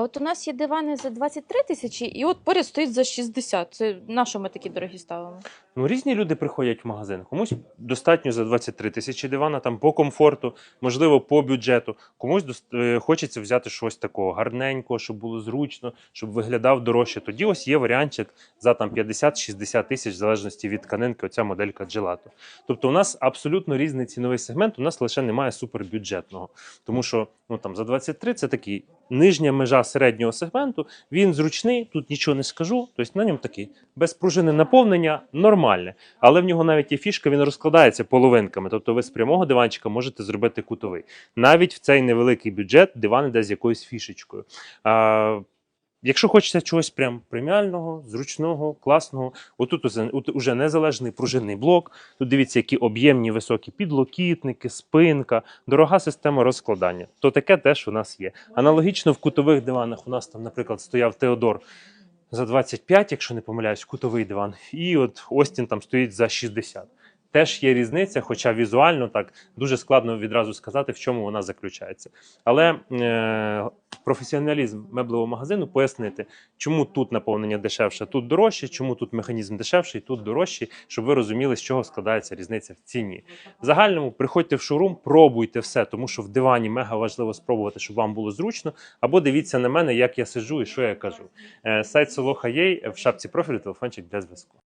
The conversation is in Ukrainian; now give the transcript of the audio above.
От у нас є дивани за 23 тисячі, і от поряд стоїть за 60. Це на що ми такі дорогі ставимо? Ну, різні люди приходять в магазин. Комусь достатньо за 23 тисячі дивана, там по комфорту, можливо, по бюджету. Комусь дос- е, хочеться взяти щось такого гарненького, щоб було зручно, щоб виглядав дорожче. Тоді ось є варіантчик за там 50-60 тисяч, в залежності від тканинки, оця моделька Gelato. Тобто, у нас абсолютно різний ціновий сегмент. У нас лише немає супербюджетного, тому що ну там за 23 це такий нижня межа середнього сегменту. Він зручний, тут нічого не скажу. Тобто на ньому такий без пружини наповнення нормальне. Але в нього навіть є фішка, він розкладається половинками. Тобто ви з прямого диванчика можете зробити кутовий. Навіть в цей невеликий бюджет диван іде з якоюсь фішечкою. Якщо хочеться чогось прям преміального, зручного, класного, отут уже незалежний пружинний блок. Тут дивіться, які об'ємні високі підлокітники, спинка, дорога система розкладання. То таке теж у нас є. Аналогічно в кутових диванах у нас там, наприклад, стояв Теодор за 25, якщо не помиляюсь, кутовий диван, і от Остін там стоїть за 60. Теж є різниця, хоча візуально так дуже складно відразу сказати, в чому вона заключається. Але е, професіоналізм меблевого магазину пояснити, чому тут наповнення дешевше, тут дорожче, чому тут механізм дешевший, тут дорожчий, щоб ви розуміли, з чого складається різниця в ціні. В загальному приходьте в шоурум, пробуйте все, тому що в дивані мега важливо спробувати, щоб вам було зручно. Або дивіться на мене, як я сиджу і що я кажу. Е, сайт Солоха є в шапці профілю, телефончик для зв'язку.